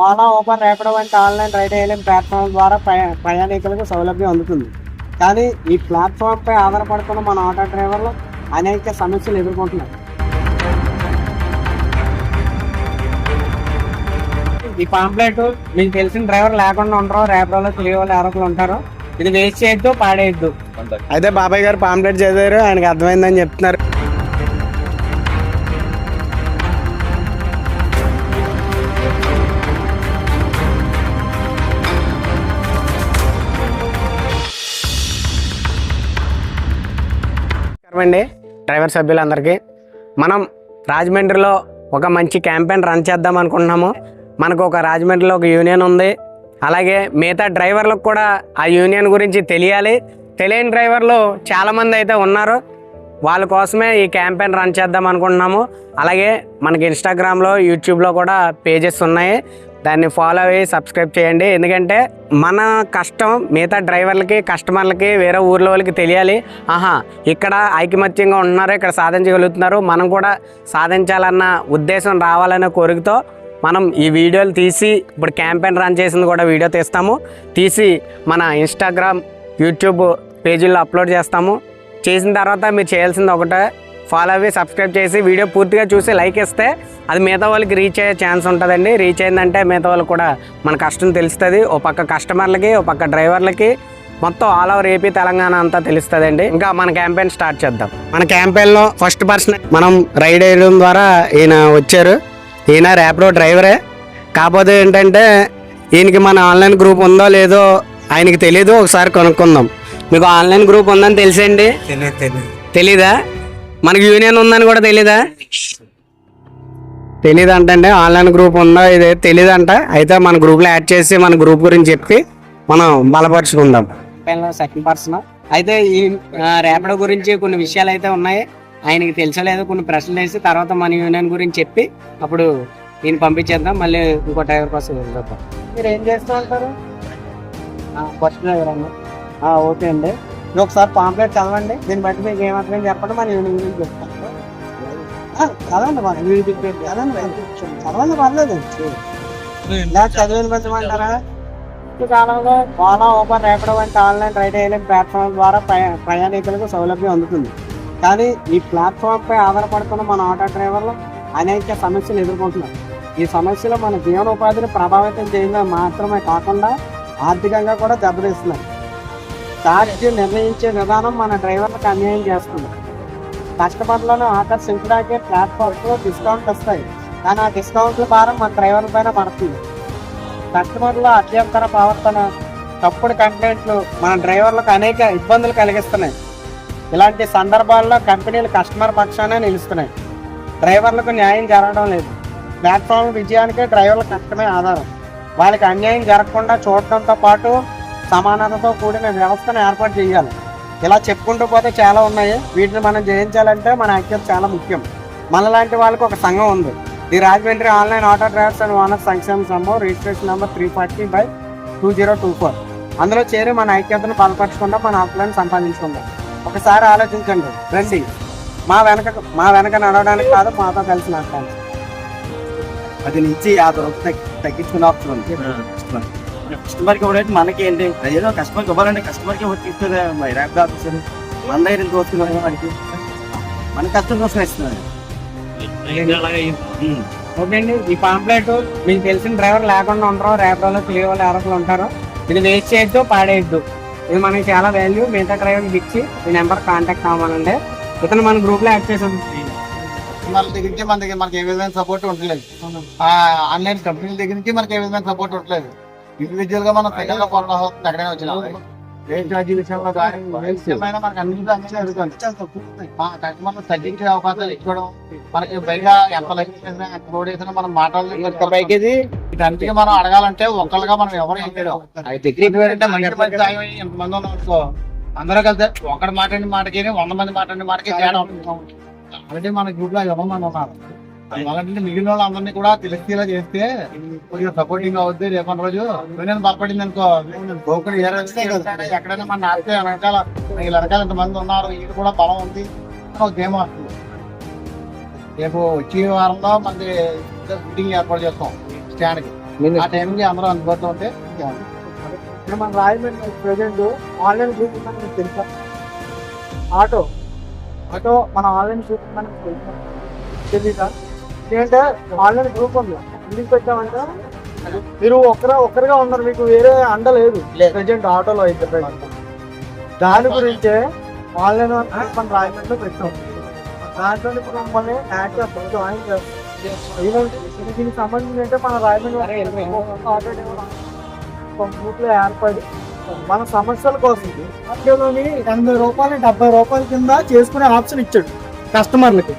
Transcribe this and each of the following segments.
Ola Uber Rapido వంటి online ride hailing platform ద్వారా ప్రయా- ప్రయాణికులకు సౌలభ్యం అందుతుంది. కానీ ఈ ప్లాట్ఫామ్ పై ఆధారపడుతున్న మన ఆటో డ్రైవర్లు అనేక సమస్యలు ఎదుర్కొంటున్నారు. ఈ పాంప్లెట్ మీకు తెలిసిన డ్రైవర్ లేకుండా ఉండరు. ర్యాపిడోలో తెలియవాళ్ళు ఎవరొకరు ఉంటారు. ఇది వేస్ట్ చేయొద్దు పాడేయద్దు. అయితే బాబాయ్ గారు పాంప్లెట్ చదివారు ఆయనకి అర్థమైందని చెప్తున్నారు. నమస్కారం అండి డ్రైవర్ సభ్యులందరికీ. మనం రాజమండ్రిలో ఒక మంచి క్యాంపెయిన్ రన్ చేద్దాం అనుకుంటున్నాము. మనకు ఒక రాజమండ్రిలో ఒక యూనియన్ ఉంది. అలాగే మిగతా డ్రైవర్లకు కూడా ఆ యూనియన్ గురించి తెలియాలి. తెలియని డ్రైవర్లు చాలామంది అయితే ఉన్నారు. వాళ్ళ కోసమే ఈ క్యాంపెయిన్ రన్ చేద్దాం అనుకుంటున్నాము. అలాగే మనకి ఇన్స్టాగ్రామ్లో యూట్యూబ్లో కూడా పేజెస్ ఉన్నాయి. దాన్ని ఫాలో అయ్యి సబ్స్క్రైబ్ చేయండి. ఎందుకంటే మన కష్టం మిగతా డ్రైవర్లకి కస్టమర్లకి వేరే ఊర్లో వాళ్ళకి తెలియాలి. ఆహా ఇక్కడ ఐకమత్యంగా ఉన్నారు ఇక్కడ సాధించగలుగుతున్నారు? మనం కూడా సాధించాలన్న ఉద్దేశం రావాలనే కోరికతో మనం ఈ వీడియోలు తీసి ఇప్పుడు క్యాంపెయిన్ రన్ చేసింది కూడా వీడియో తీస్తాము. తీసి మన ఇన్స్టాగ్రామ్ యూట్యూబ్ పేజీల్లో అప్లోడ్ చేస్తాము. చేసిన తర్వాత మీరు చేయాల్సింది ఒకటే. ఫాలో అవి సబ్స్క్రైబ్ చేసి వీడియో పూర్తిగా చూసి లైక్ ఇస్తే అది మిగతా వాళ్ళకి రీచ్ అయ్యే ఛాన్స్ ఉంటుందండి. రీచ్ అయిందంటే మిగతా వాళ్ళకి కూడా మన కష్టం తెలుస్తుంది. ఓ పక్క కస్టమర్లకి ఓ పక్క డ్రైవర్లకి మొత్తం ఆల్ ఓవర్ ఏపీ తెలంగాణ అంతా తెలుస్తుందండి. ఇంకా మన క్యాంపెయిన్ స్టార్ట్ చేద్దాం. మన క్యాంపెయిన్లో ఫస్ట్ పర్సన్ మనం రైడ్ వేయడం ద్వారా ఈయన వచ్చారు. ఈయన ర్యాపిడో డ్రైవరే కాకపోతే ఏంటంటే ఈయనకి మన ఆన్లైన్ గ్రూప్ ఉందో లేదో ఆయనకి తెలియదు ఒకసారి కనుక్కుందాం. మీకు ఆన్లైన్ గ్రూప్ ఉందని తెలిసండి? తెలీదా మనకి యూనియన్ ఉందని కూడా తెలీదా? తెలీదు అంటే ఆన్లైన్ గ్రూప్ ఉందా ఇది తెలీదంట. అయితే మన గ్రూప్లో యాడ్ చేసి మన గ్రూప్ గురించి చెప్పి మనం బలపరుచుకుందాం. Second person. అయితే ఈ ర్యాపిడో గురించి కొన్ని విషయాలు అయితే ఉన్నాయి. ఆయనకి తెలుసలేదు కొన్ని ప్రశ్నలు వేసి తర్వాత మన యూనియన్ గురించి చెప్పి అప్పుడు ఈయన పంపించేద్దాం. మళ్ళీ ఇంకో డ్రైవర్ కోసం వెళ్దాం. మీరు ఏం చేస్తూ ఉంటారు? ఫస్ట్ డ్రైవర్ అన్న. ఓకే అండి. ఇది ఒకసారి పాంప్లెట్ చదవండి. దీన్ని బట్టి మీకు ఏమర్థం చెప్పండి. మన యూనియన్ గురించి చెప్తాను. చదవండి మన గురించి చదవండి చదవండి పర్లేదు. ఇలా చదివిన పెంచమంటారా ఈ కాలంలో ఓలా ఊబర్ ర్యాపిడో వంటి ఆన్లైన్ రైడ్ హైలింగ్ ప్లాట్ఫామ్ ద్వారా ప్రయా- ప్రయాణికులకు సౌలభ్యం అందుతుంది. కానీ ఈ ప్లాట్ఫామ్ పై ఆధారపడుతున్న మన ఆటో డ్రైవర్లు అనేక సమస్యలు ఎదుర్కొంటున్నారు. ఈ సమస్యలు మన జీవనోపాధిని ప్రభావితం చేయడం మాత్రమే కాకుండా ఆర్థికంగా కూడా దెబ్బతీస్తున్నాయి. ఛార్జ్ నిర్ణయించే విధానం మన డ్రైవర్లకు అన్యాయం చేస్తుంది. కస్టమర్లను ఆకర్షించడానికి ప్లాట్ఫామ్లో డిస్కౌంట్ వస్తాయి. కానీ ఆ డిస్కౌంట్ల భారం మన డ్రైవర్ల పైన పడుతుంది. కస్టమర్ల అత్యంతర ప్రవర్తన తప్పుడు కంప్లైంట్లు మన డ్రైవర్లకు అనేక ఇబ్బందులు కలిగిస్తున్నాయి. ఇలాంటి సందర్భాల్లో కంపెనీలు కస్టమర్ పక్షానే నిలుస్తున్నాయి. డ్రైవర్లకు న్యాయం జరగడం లేదు. ప్లాట్ఫామ్ విజయానికి డ్రైవర్ల కష్టమే ఆధారం. వాళ్ళకి అన్యాయం జరగకుండా చూడటంతో పాటు సమానతతో కూడిన వ్యవస్థను ఏర్పాటు చేయాలి. ఇలా చెప్పుకుంటూ పోతే చాలా ఉన్నాయి. వీటిని మనం జయించాలంటే మన ఐక్యత చాలా ముఖ్యం. మనలాంటి వాళ్ళకి ఒక సంఘం ఉంది. ఈ Rajahmundry online auto drivers and owner సంక్షేమ సంఘం registration number three forty by two zero two four. అందులో చేరి మన ఐక్యతను బలపరచుకుందాం మన హక్కులను సంపాదించుకుందాం. ఒకసారి ఆలోచించండి. రండి. మా వెనక మా వెనక నడవడానికి కాదు మాతో కలిసి నడటానికి అది నుంచి రూపాయలు తగ్గి- తగ్గించుకునే ఆప్షన్ ఉంది. కస్టమర్కి ఇవ్వడానికి మనకి ఏంటి ఏదో కస్టమర్కి ఇవ్వాలంటే కస్టమర్కి వచ్చి ఇస్తుంది ర్యాప్ ఆఫీసర్ మన దగ్గర ఇంత వస్తున్నాడు మనకి మన కస్టమర్ కోసం ఇస్తున్నారు. ఓకే అండి ఈ పాంప్లెట్ మీకు తెలిసిన డ్రైవర్ లేకుండా ఉండరు. ర్యాపిడోలో తెలియవాళ్ళు ఎవరొకరు ఉంటారు. ఇది వేస్ట్ చేయొద్దు పాడేయద్దు. ఇది మనకి చాలా వాల్యూ మిగతా డ్రైవర్కి ఇచ్చి ఈ నెంబర్ కాంటాక్ట్ అవ్వాలండి ఇతను మన గ్రూప్లో యాడ్ చేసాం మన దగ్గర నుంచి మన దగ్గర మనకి ఏ విధమైన సపోర్ట్ ఉండలేదు ఆ ఆన్లైన్ కంపెనీల దగ్గర నుంచి మనకి ఏ విధమైన సపోర్ట్ ఉండలేదు ఇండివిజువల్గా మనం సెకండ్లో కొనడం ఎక్కడైనా వచ్చిన రేట్ ఛార్జీ విషయంలో కానీ ఏ విషయమైనా మనకి అన్ని తగ్గించే అవకాశాలు ఇచ్చుకోవడం మనకి ఎంత లోడ్ చేసినా మనం మాట్లాడలేదు వీటన్నిటికీ మనం అడగాలంటే ఒక్కళ్ళగా మనం ఎవరు ఏం చేయడం ఎంతమంది ఉన్నాం అందరూ కలిసి ఒకటి మాట్లాడిన మాటకి వంద మంది మాట్లాడిన మాటకి తేడా ఉంటుంది. మన గ్రూప్లో ఎవరు మంది ఉన్నారు అలాంటి మిగిలిన వాళ్ళందరినీ కూడా తెలిసేలా చేస్తే కొద్దిగా సపోర్టింగ్ అవుద్ది రేపటి రోజు. నేను బలపడింది అనుకో గోకుడు ఏ ఎక్కడైనా మన నాటితే వెనకాల వీళ్ళ వెనకాల ఇంతమంది ఉన్నారు వీళ్ళు కూడా బలం ఉంది. ఒక గేమ్ ఆడుతుంది రేపు వచ్చే వారంలో మనకి మీటింగ్ ఏర్పాటు చేస్తాం స్టాండ్కి. ఆ టైంకి అందరూ అందుబాటులో ఉంటే మన రాయమండ్రి ప్రజెంట్ ఆన్లైన్ గ్రూప్ ఉందని తెలుసా? ఆటో. ఆటో మన ఆన్లైన్ గ్రూప్ ఉందని తెలుసా? తెలీదా? ఏంటంటే ఆన్లైన్ గ్రూప్ ఉంది. ఎందుకు పెట్టామంటే మీరు ఒక్కరే ఒక్కరిగా ఉన్నారు మీకు వేరే అండ లేదు. ప్రజెంట్ ఆటోలో అయితే. దాని గురించే ఆన్లైన్ మన రాయమండ్రిలో పెట్టాం. దాంట్లో ఇప్పుడు మమ్మల్ని యాడ్ చేస్తాం జాయిన్ చేస్తాం. దీనికి సంబంధించి అంటే మన రాయమండ్రి ఆటో గ్రూప్లో ఏర్పడి మన సమస్యల కోసం అందులోని ఎనభై రూపాయలు డెబ్బై రూపాయల కింద చేసుకునే ఆప్షన్ ఇచ్చాడు. కస్టమర్లకి.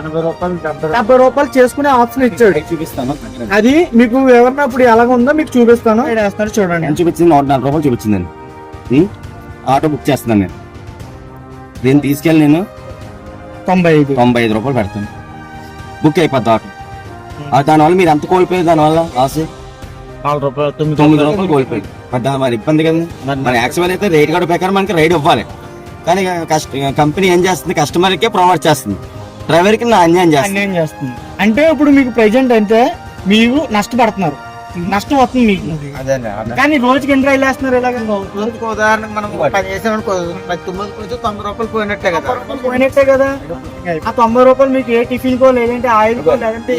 ఎనభై రూపాయలు డెబ్బై రూపాయలు. చేసుకునే ఆప్షన్ ఇచ్చాడు. చూపిస్తాను. అది మీకు వివరణ ఇప్పుడు ఎలాగ ఉందో మీకు చూపిస్తాను. వేస్తాను చూడండి. ఎంత చూపించింది? నూట నలభై రూపాయలు చూపించిందండి ఉం? ఆటో బుక్ చేస్తున్నాను నేను. దీన్ని తీసుకెళ్ళి నేను తొంభై ఐదు. తొంభై ఐదు రూపాయలు పెడతాను. బుక్ అయిపోద్ది ఆటో. ఆ దానివల్ల మీరు ఎంత కోల్పోయారు? దానివల్ల ఆశ నాలుగు రూపాయలు తొమ్మిది రూపాయలు. కోల్పోయారు. మరి మరి ఇబ్బంది కదా. మరి యాక్చువల్ అయితే రేట్ కూడా ప్రకారం మనకి రైడ్ ఇవ్వాలి. కానీ కష్ట కంపెనీ ఏం చేస్తుంది? కస్టమర్కే ప్రొవైడ్ చేస్తుంది. డ్రైవర్కి అన్యాయం చేస్తుంది. అన్యాయం చేస్తుంది. అంటే ఇప్పుడు మీకు ప్రెజెంట్ అంటే మీరు నష్టపడుతున్నారు. నష్టం వస్తుంది మీకు. అదే కానీ రోజుకి ఎన్ని రైలు వేస్తున్నారు ఇలాగ రోజుకు ఉదాహరణకు మనం పని చేసామనుకో పది తొమ్మిది కొంచెం రూపాయలు పోయినట్టే కదా. పోయినట్టే కదా. ఆ తొంభై రూపాయలు మీకు ఏ టిఫిన్ కో లేదంటే ఆయిల్ కో లేదంటే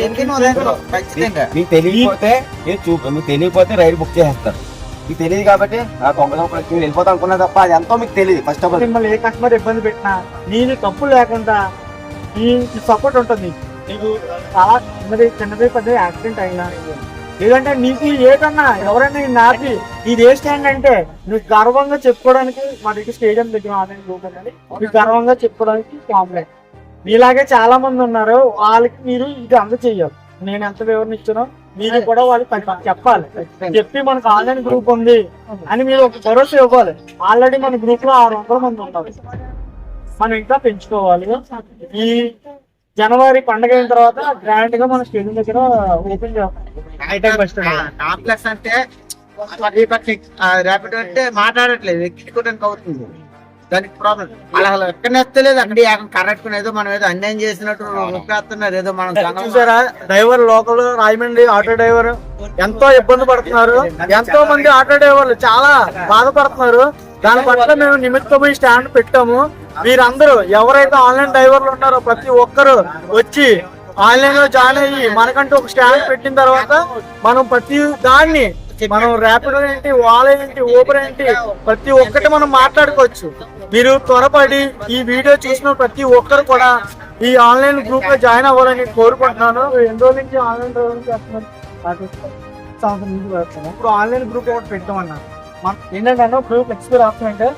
మీకు తెలియకపోతే మీకు తెలియకపోతే రైడ్ బుక్ చేసేస్తారు. మీకు తెలియదు కాబట్టి ఆ తొంభై వెళ్ళిపోతా అనుకున్నా తప్ప అది ఎంతో మీకు తెలియదు ఫస్ట్ ఆఫ్ ఆల్ మిమ్మల్ని ఏ కస్టమర్ ఇబ్బంది పెట్టినా నేను తప్పు లేకుండా ఈ సపోర్ట్ ఉంటుంది. నీకు చాలా చిన్నది చిన్నది పెద్ద యాక్సిడెంట్ అయినా లేదంటే నీకు ఏదన్నా ఎవరైనా ఈ నాపి ఇది ఏ స్టాండ్ అంటే నువ్వు గర్వంగా చెప్పుకోవడానికి మా దగ్గర స్టేడియం దగ్గర ఆన్లైన్ నువ్వు గర్వంగా చెప్పుకోవడానికి కాంప్లైంట్ మీలాగే చాలా మంది ఉన్నారు వాళ్ళకి మీరు ఇది అందచేయాలి. నేను ఎంత వివరణ ఇచ్చానో మీరు కూడా వాళ్ళకి ప- చెప్పాలి. చెప్పి మనకు ఆన్లైన్ గ్రూప్ ఉంది అని మీరు ఒక భరోసా ఇవ్వాలి. ఆల్రెడీ మన గ్రూప్లో ఆరు వందల మంది ఉన్నారు. మనం ఇంకా పెంచుకోవాలి. ఈ జనవరి పండగ అయిన తర్వాత గ్రాండ్గా మన స్టేడియం దగ్గర ఓపెన్ చేస్తాం. అంటే ర్యాపిడ్ అంటే మాట్లాడట్లేదు. ఎక్కించుకోవడానికి అవుతుంది దానికి ప్రాబ్లం అలా ఎక్కడ నెత్తలేదు అక్కడ ఏకం కరెక్ట్ ఏదో మనం ఏదో అన్యాయం చేసినట్టు ఏదో మనం చూసారా? Driver local Rajahmundry auto driver. ఎంతో ఇబ్బంది పడుతున్నారు. ఎంతో మంది ఆటో డ్రైవర్లు చాలా బాధపడుతున్నారు. దాని పట్ల మేము నిమిత్తమై స్టాండ్ పెట్టాము. మీరందరూ ఎవరైతే ఆన్లైన్ డ్రైవర్లు ఉన్నారో ప్రతి ఒక్కరు వచ్చి ఆన్లైన్లో జాయిన్ అయ్యి మనకంటూ ఒక స్టాండ్ పెట్టిన తర్వాత మనం ప్రతి దాన్ని మనం ర్యాపిడ్ ఏంటి వాల్ ఏంటి ఊబర్ ఏంటి ప్రతి ఒక్కటి మనం మాట్లాడుకోవచ్చు. మీరు త్వరపడి ఈ వీడియో చూసిన ప్రతి ఒక్కరు కూడా ఈ ఆన్లైన్ గ్రూప్లో జాయిన్ అవ్వాలని కోరుకుంటున్నాను. ఎన్ని రోజుల నుంచి ఆన్లైన్ డ్రైవింగ్ చేస్తున్నారు? సంవత్సరం నుంచి చేస్తున్నాను. ఇప్పుడు ఆన్లైన్ గ్రూప్ ఒకటి పెట్టామన్నా. ఏంటంటే గ్రూప్ ఎక్స్పైర్ ఆప్షన్ అంటే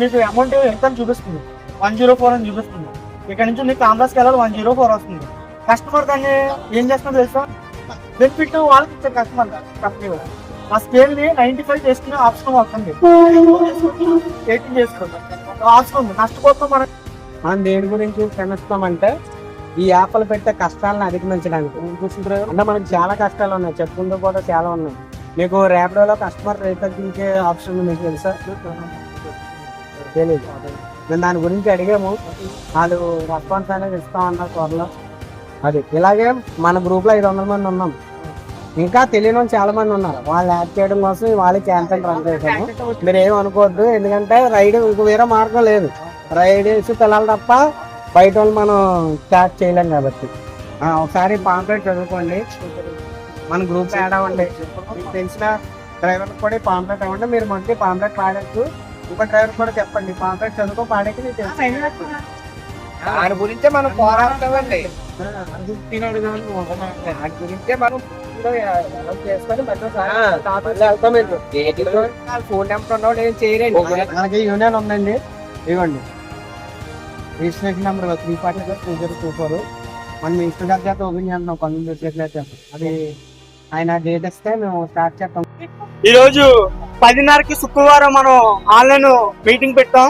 మీకు అమౌంట్ ఎంత అని చూపిస్తుంది. వన్ జీరో ఫోర్ అని చూపిస్తుంది. ఇక్కడ నుంచి మీకు కాంగ్రెస్కి వెళ్ళాలి వన్ జీరో ఫోర్ వస్తుంది. కస్టమర్ దాన్ని ఏం చేస్తున్నా తెలుసా? బెనిఫిట్ వాళ్ళకి ఇచ్చారు కస్టమర్ కంపెనీ వాళ్ళు. ఆ స్కేల్ని నైన్టీ ఫైవ్ చేసుకునే ఆప్షన్ వస్తుంది ఎయిటీన్ చేసుకోండి. ఆప్షన్ ఉంది. నష్టపోతాం మనం మనం దేని గురించి శ్రమిస్తామంటే ఈ యాప్లు పెట్టే కష్టాలను అధిగమించడానికి. అంటే మనకి చాలా కష్టాలు ఉన్నాయి. చెప్పుకుంటూ కూడా చాలా ఉన్నాయి. మీకు ర్యాపిడోలో కస్టమర్ రేట్ తగ్గించే ఆప్షన్ మీకు తెలుసా? తెలియదు మేము దాని గురించి అడిగాము. వాళ్ళు రెస్పాన్స్ అనేది ఇస్తామన్నారు త్వరలో. అది. ఇలాగే మన గ్రూప్లో ఐదు వందల మంది ఉన్నాం. ఇంకా తెలియని వాళ్ళు చాలా మంది ఉన్నారు. వాళ్ళు యాడ్ చేయడం కోసం వాళ్ళకి క్యాంపెయిన్ రన్ చేశాము మీరు ఏం అనుకోవద్దు ఎందుకంటే రైడ్ ఇంకో వేరే మార్గం లేదు. రైడ్ వేసి పిల్లలు తప్ప బయట వాళ్ళు మనం స్టార్ట్ చేయలేం కాబట్టి. ఒకసారి పాంప్లెట్ చదువుకోండి. మన గ్రూప్ యాడ్ అవ్వండి. మీకు తెలిసిన డ్రైవర్ కూడా పాంప్లెట్ అవ్వండి. మీరు మంచి పాంప్లెట్ పాడచ్చు ఇంకో డ్రైవర్ కూడా చెప్పండి. పాంప్లెట్ చదువుకో పాడేకి మీకు తెలుసు దాని గురించే మనం పోరాడతామండి. దాని గురించే మనం ఫోన్ నెంబర్ ఉన్నవాడు ఏం చేయరండి? మనకి యూనియన్ ఉందండి. ఇవ్వండి. Registration number three forty two zero two four. మనం ఇన్స్టాగ్రామ్ చేత ఓపెన్ చేస్తున్నాం పనులు వచ్చేట్లయితే అది ఆయన డేట్ ఇస్తే మేము స్టార్ట్ చేస్తాం. ఈ రోజు పదిన్నరకి శుక్రవారం మనం ఆన్లైన్ మీటింగ్ పెట్టాం.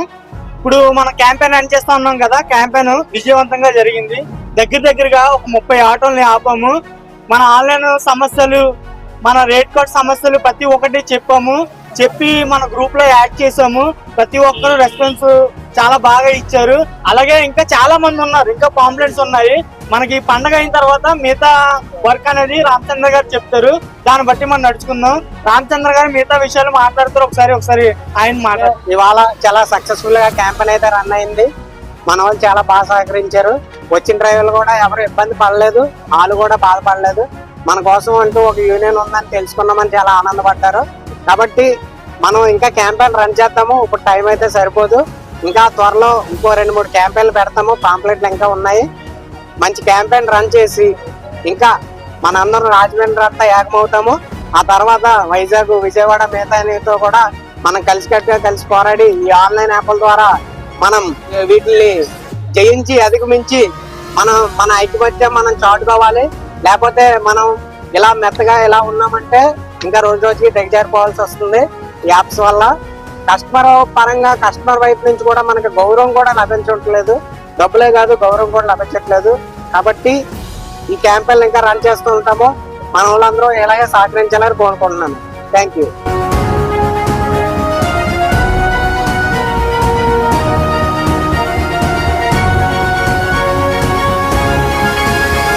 ఇప్పుడు మన క్యాంపెయిన్ రన్ చేస్తా ఉన్నాం కదా క్యాంపెయిన్ విజయవంతంగా జరిగింది. దగ్గర దగ్గరగా ఒక ముప్పై ఆటోల్ని ఆపాము. మన ఆన్లైన్ సమస్యలు మన రేట్ కార్డ్ సమస్యలు ప్రతి ఒక్కటి చెప్పాము. చెప్పి మన గ్రూప్లో యాడ్ చేసాము ప్రతి ఒక్కరు రెస్పాన్స్ చాలా బాగా ఇచ్చారు. అలాగే ఇంకా చాలా మంది ఉన్నారు. ఇంకా పాంప్లెట్స్ ఉన్నాయి. మనకి ఈ పండగ అయిన తర్వాత మిగతా వర్క్ అనేది రామచంద్ర గారు చెప్తారు. దాన్ని బట్టి మనం నడుచుకుందాం. రామచంద్ర గారు మిగతా విషయాలు మాట్లాడుతారు. ఒకసారి ఒకసారి ఆయన మాట్లాడు ఇవాళ చాలా సక్సెస్ఫుల్గా క్యాంపెయిన్ అయితే రన్ అయింది. మన వాళ్ళు చాలా బాగా సహకరించారు. వచ్చిన డ్రైవర్లు కూడా ఎవరు ఇబ్బంది పడలేదు. వాళ్ళు కూడా బాధపడలేదు. మన కోసం అంటూ ఒక యూనియన్ ఉందని తెలుసుకున్నామని చాలా ఆనందపడ్డారు కాబట్టి మనం ఇంకా క్యాంపెయిన్ రన్ చేద్దాము. ఇప్పుడు టైం అయితే సరిపోదు. ఇంకా త్వరలో ఇంకో రెండు మూడు క్యాంపెయిన్లు పెడతాము. పాంప్లెట్లు ఇంకా ఉన్నాయి. మంచి క్యాంపెయిన్ రన్ చేసి ఇంకా మనందరం రాజమండ్రి అంతా ఏకమవుతాము. ఆ తర్వాత వైజాగ్ విజయవాడ మిగతాతో కూడా మనం కలిసికట్టుగా కలిసి పోరాడి ఈ ఆన్లైన్ యాప్ల ద్వారా మనం వీటిని జయించి అధిగమించి మనం మన ఐక్యమత్యం మనం చాటుకోవాలి లేకపోతే మనం ఇలా మెత్తగా ఇలా ఉన్నామంటే ఇంకా రోజు రోజుకి దిగజారిపోవాల్సి వస్తుంది యాప్స్ వల్ల. కస్టమర్ పరంగా కస్టమర్ వైపు నుంచి కూడా మనకి గౌరవం కూడా లభించట్లేదు. డబ్బులే కాదు గౌరవం కూడా లభించట్లేదు. కాబట్టి ఈ క్యాంపెయిన్ ఇంకా రన్ చేస్తూ ఉంటాము. మన వాళ్ళందరూ ఇలాగే సహకరించాలని కోరుకుంటున్నాను. Thank you